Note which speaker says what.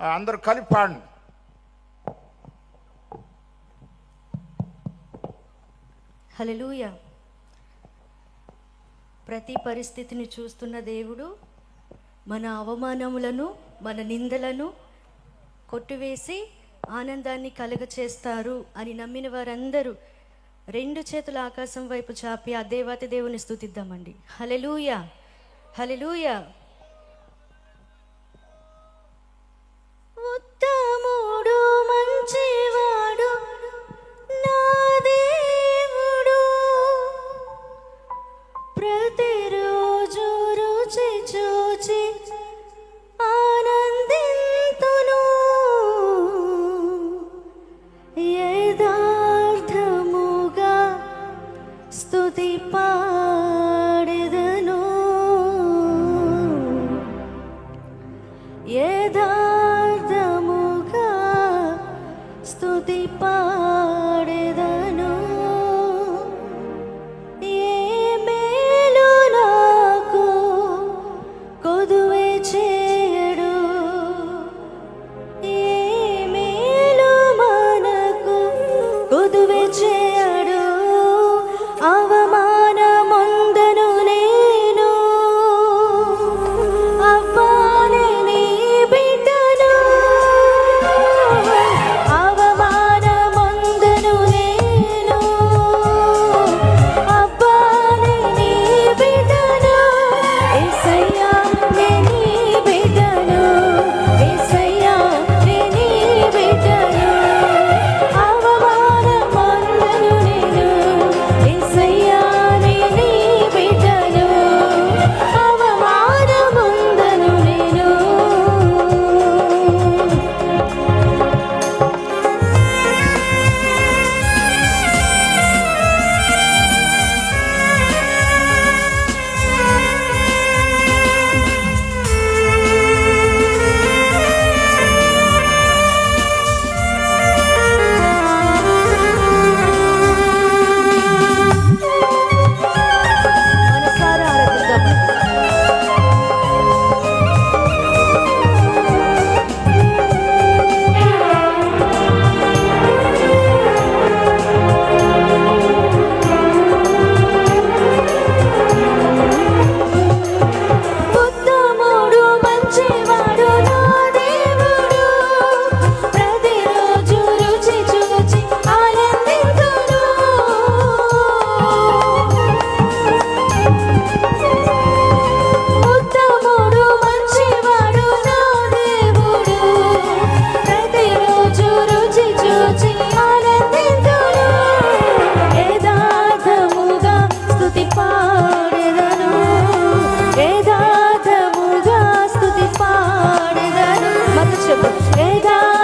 Speaker 1: అందరూ కలిపి పాడండి.
Speaker 2: హలలుయ ప్రతి పరిస్థితిని చూస్తున్న దేవుడు మన అవమానములను మన నిందలను కొట్టివేసి ఆనందాన్ని కలుగచేస్తారు అని నమ్మిన వారందరూ రెండు చేతుల ఆకాశం వైపు చాపి ఆ దేవాతి దేవుని స్థుతిద్దామండి. Hallelujah hallelujah 살다